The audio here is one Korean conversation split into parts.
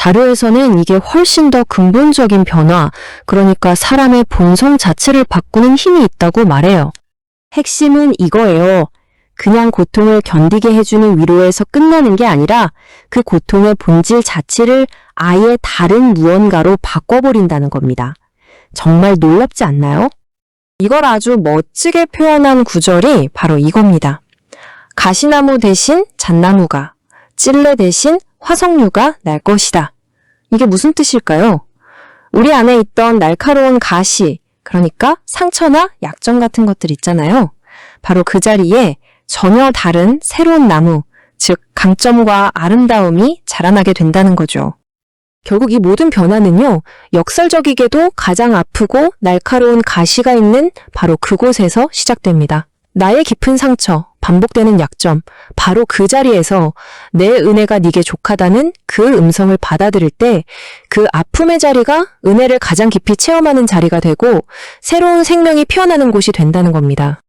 자료에서는 이게 훨씬 더 근본적인 변화, 그러니까 사람의 본성 자체를 바꾸는 힘이 있다고 말해요. 핵심은 이거예요. 그냥 고통을 견디게 해주는 위로에서 끝나는 게 아니라 그 고통의 본질 자체를 아예 다른 무언가로 바꿔버린다는 겁니다. 정말 놀랍지 않나요? 이걸 아주 멋지게 표현한 구절이 바로 이겁니다. 가시나무 대신 잣나무가, 찔레 대신 화석류가 날 것이다. 이게 무슨 뜻일까요? 우리 안에 있던 날카로운 가시, 그러니까 상처나 약점 같은 것들 있잖아요. 바로 그 자리에 전혀 다른 새로운 나무, 즉 강점과 아름다움이 자라나게 된다는 거죠. 결국 이 모든 변화는요, 역설적이게도 가장 아프고 날카로운 가시가 있는 바로 그곳에서 시작됩니다. 나의 깊은 상처, 반복되는 약점, 바로 그 자리에서 내 은혜가 네게 족하다는 그 음성을 받아들일 때 그 아픔의 자리가 은혜를 가장 깊이 체험하는 자리가 되고 새로운 생명이 피어나는 곳이 된다는 겁니다.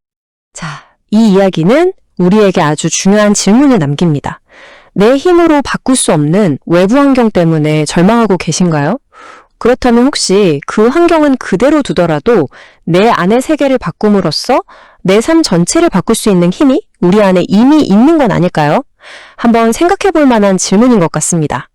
자, 이 이야기는 우리에게 아주 중요한 질문을 남깁니다. 내 힘으로 바꿀 수 없는 외부 환경 때문에 절망하고 계신가요? 그렇다면 혹시 그 환경은 그대로 두더라도 내 안의 세계를 바꿈으로써 내 삶 전체를 바꿀 수 있는 힘이 우리 안에 이미 있는 건 아닐까요? 한번 생각해 볼 만한 질문인 것 같습니다.